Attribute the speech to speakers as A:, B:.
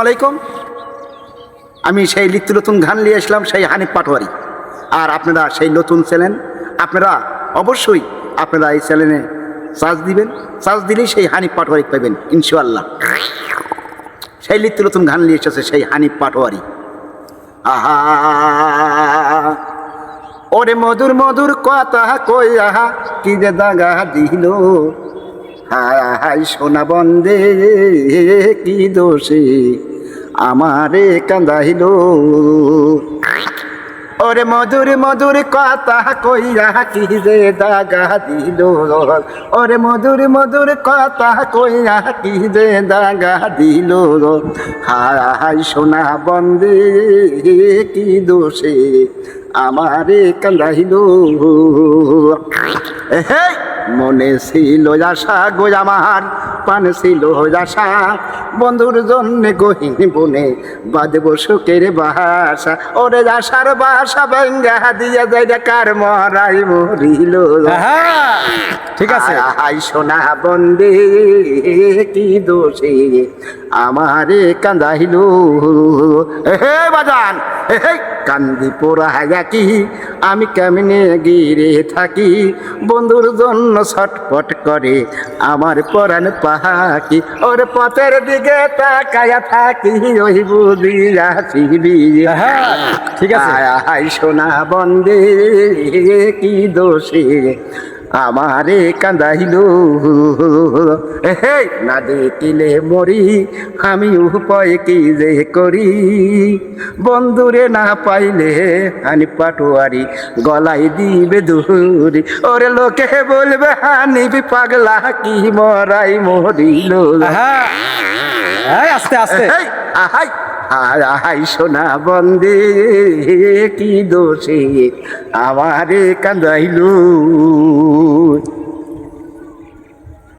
A: আলাইকুম। আমি সেই লিপ্ত নতুন গান নিয়ে আসলাম, সেই হানিফ পাটোয়ারি। আর আপনারা সেই নতুন চ্যানেল, আপনারা অবশ্যই আপনারা এই চ্যানেলে চার্জ দিবেন চার্জ দিলেই সেই হানিফ পাটোয়ারি পাবেন, ইনশাআল্লাহ। সেই লিপ্ত নতুন গান নিয়ে এসেছে সেই হানিফ পাটোয়ারি। আহা! ওরে মধুর মধুর কথা কই, আহা! কি যে দাগা দিল। হায়, সোনা বন্দে, কি দোষে। আমারে কান্দাইল। ওরে মধুর মধুর কথা কইয়া কি যে দাগা দিল। ওরে মধুর মধুর কথা কইয়া কি যে দাগা দিল। হায় সোনা বন্দে, কি দোষে আমারে কান্দাইল। হে মনে ছিল আশা গো পান ছিল আশা। বন্ধুর জন্য গহিন বনে বাদব সুখের বাসা। ওরে আশার বাসা বেঙ্গা দিয়া যায় কার মরাই মরিল।
B: ঠিক আছে।
A: হাই সোনা বন্দে কি দোষে আমারে কান্দাইল হে বাজান হে কান্দি পোড়া কি আমি কেমনে গিরে থাকি? বন্ধুর জন্য ছটপট করে আমার পরাণ পাহাকি ওর পথের দিকে তাকায়া থাকি ওই বুঝিয়া
B: হ্যাঁ, ঠিক আছে।
A: আয় সোনা বন্দে কি দোষে আমারে কান্দাইল হে না দেখিলে মরি আমি উপায় কি যে করি? বন্ধুরে না পাইলে হানি পাটোয়ারি গলাই দিবে দূরি। ওরে লোকে বলবে হানিবি পাগলা কি মরাই মরিল।
B: আস্তে আস্তে।
A: আহাই আহাই আহাই সোনা বন্দে কি দোষে আমারে কান্দাইলু